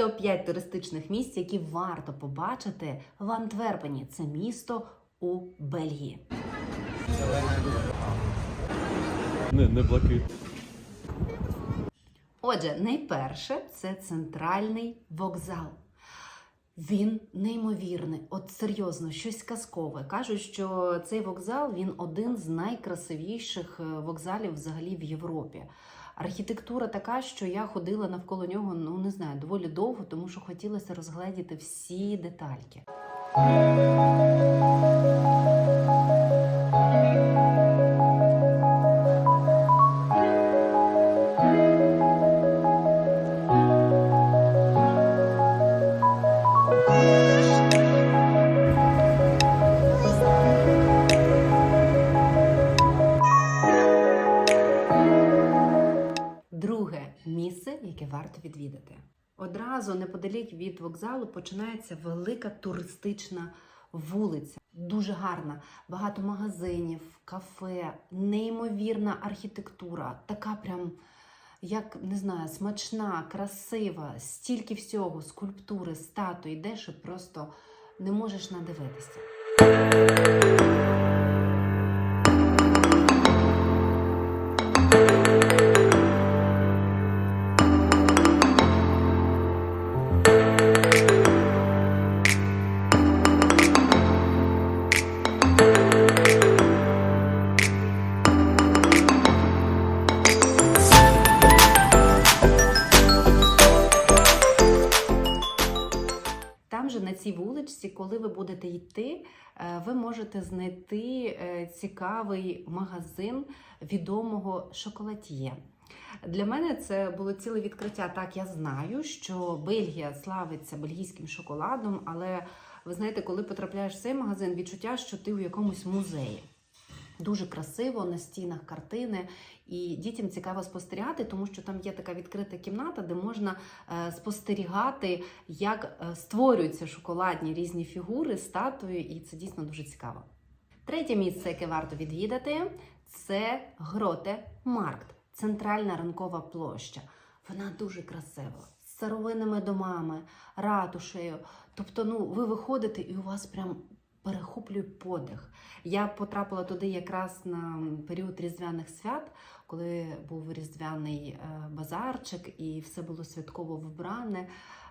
Топ-5 туристичних місць, які варто побачити в Антверпені. Це місто у Бельгії. Не, не блакит. Отже, найперше це центральний вокзал. Він неймовірний, от серйозно, щось казкове. Кажуть, що цей вокзал він один з найкрасивіших е, вокзалів взагалі в Європі. Архітектура така, що я ходила навколо нього, ну не знаю, доволі довго, тому що хотілося розгледіти всі детальки. Одразу неподалік від вокзалу починається велика туристична вулиця. Дуже гарна, багато магазинів, кафе, неймовірна архітектура, така прям, як не знаю, смачна, красива, стільки всього, скульптури, статуї, де що просто не можеш надивитися. На цій вуличці, коли ви будете йти, е, ви можете знайти е, цікавий магазин відомого шоколад'є. Для мене це було ціле відкриття. Так, я знаю, що Бельгія славиться бельгійським шоколадом, але ви знаєте, коли потрапляєш в цей магазин, відчуття, що ти у якомусь музеї. Дуже красиво на стінах картини, і дітям цікаво спостерігати, тому що там є така відкрита кімната, де можна е, спостерігати, як е, створюються шоколадні різні фігури, статуї, і це дійсно дуже цікаво. Третє місце, яке варто відвідати, це Гроте Маркт, центральна ранкова площа. Вона дуже красива, старовинними домами, ратушею. Тобто, ну, ви виходите і у вас прям перехоплює подих. Я потрапила туди якраз на період різдвяних свят, коли був різдвяний е, базарчик і все було святково вбране.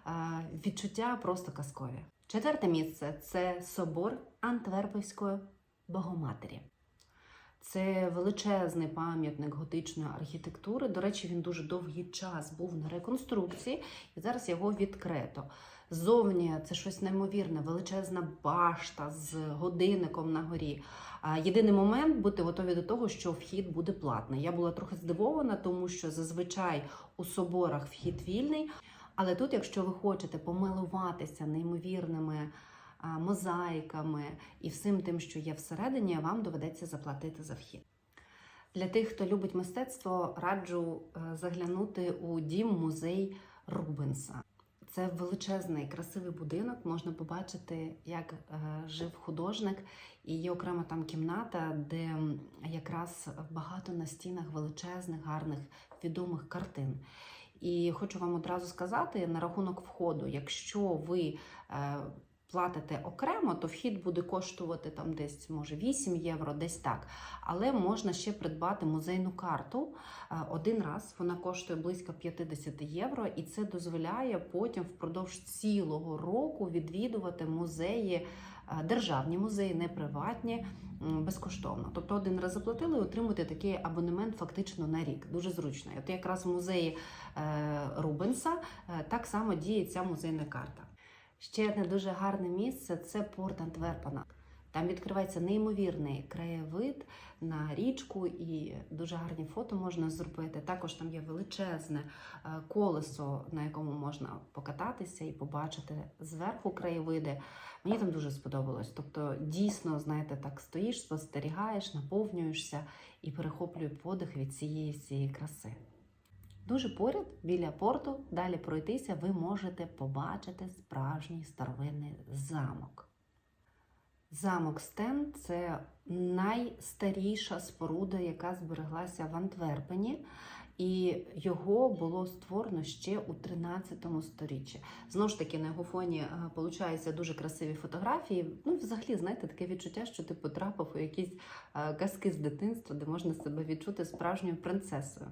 Е, Відчуття просто казкові. Четверте місце це собор Антверпівської Богоматері. Це величезний пам'ятник готичної архітектури. До речі, він дуже довгий час був на реконструкції, і зараз його відкрито. Ззовні це щось неймовірне, величезна башта з годинником на горі. Єдиний момент бути готові до того, що вхід буде платний. Я була трохи здивована, тому що зазвичай у соборах вхід вільний. Але тут, якщо ви хочете помилуватися неймовірними мозаїками і всім тим, що є всередині, вам доведеться заплатити за вхід. Для тих, хто любить мистецтво, раджу е, заглянути у дім музей Рубенса. Це величезний красивий будинок. Можна побачити, як е, жив художник, і є окрема там кімната, де якраз багато на стінах величезних, гарних, відомих картин. І хочу вам одразу сказати на рахунок входу, якщо ви е, платите окремо, то вхід буде коштувати там десь може 8 євро, десь так. Але можна ще придбати музейну карту е, один раз. Вона коштує близько 50 євро, і це дозволяє потім впродовж цілого року відвідувати музеї, е, державні музеї, не приватні. Безкоштовно, тобто один раз заплатили і отримуєте такий абонемент фактично на рік. Дуже зручно. От якраз в музеї е, Рубенса так само діє ця музейна карта. Ще одне дуже гарне місце це порт Антверпена. Там відкривається неймовірний краєвид на річку, і дуже гарні фото можна зробити. Також там є величезне е, колесо, на якому можна покататися і побачити зверху краєвиди. Мені там дуже сподобалось. Тобто, дійсно, знаєте, так стоїш, спостерігаєш, наповнюєшся і перехоплює подих від цієї всієї краси. Дуже поряд біля порту, далі пройтися, ви можете побачити справжній старовинний замок. Замок Стен це найстаріша споруда, яка збереглася в Антверпені. І його було створено ще у 13 сторіччі. Знову ж таки, на його фоні е, получаються дуже красиві фотографії. Ну, взагалі, знаєте, таке відчуття, що ти потрапив у якісь е, казки з дитинства, де можна себе відчути справжньою принцесою.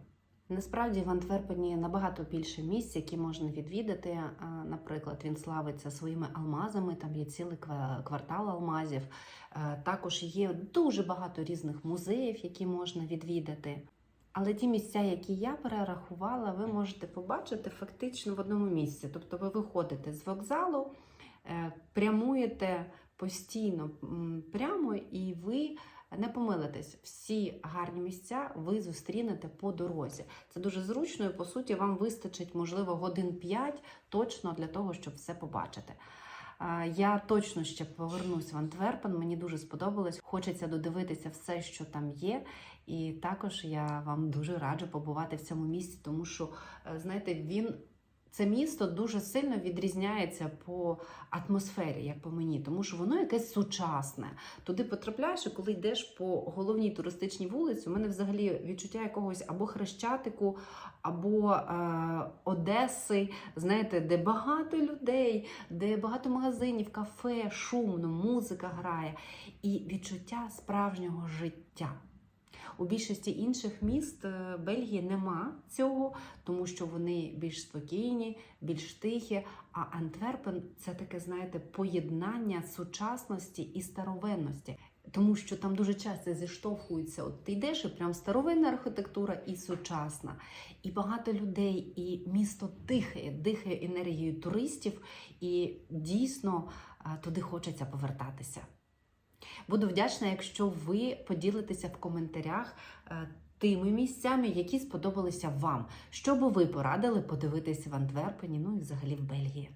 Насправді в Антверпені набагато більше місць, які можна відвідати. Наприклад, він славиться своїми алмазами. Там є цілий квартал алмазів. Також є дуже багато різних музеїв, які можна відвідати. Але ті місця, які я перерахувала, ви можете побачити фактично в одному місці. Тобто ви виходите з вокзалу, е, прямуєте постійно прямо, і ви не помилитесь. Всі гарні місця ви зустрінете по дорозі. Це дуже зручно, і по суті вам вистачить, можливо, годин 5 точно для того, щоб все побачити. Я точно ще повернусь в Антверпен. Мені дуже сподобалось. Хочеться додивитися все, що там є. І також я вам дуже раджу побувати в цьому місці, тому що е, знаєте, він. Це місто дуже сильно відрізняється по атмосфері, як по мені, тому що воно якесь сучасне. Туди потрапляєш, і коли йдеш по головній туристичній вулиці, у мене взагалі відчуття якогось або хрещатику, або е, Одеси, знаєте, де багато людей, де багато магазинів, кафе, шумно, музика грає, і відчуття справжнього життя. У більшості інших міст е, Бельгії нема цього, тому що вони більш спокійні, більш тихі. А Антверпен це таке, знаєте, поєднання сучасності і старовинності. Тому що там дуже часто зіштовхуються. От ти йдеш і прям старовинна архітектура і сучасна. І багато людей, і місто дихає, дихає енергією туристів, і дійсно е, туди хочеться повертатися. Буду вдячна, якщо ви поділитеся в коментарях е, тими місцями, які сподобалися вам. Що би ви порадили подивитися в Антверпені, ну і взагалі в Бельгії.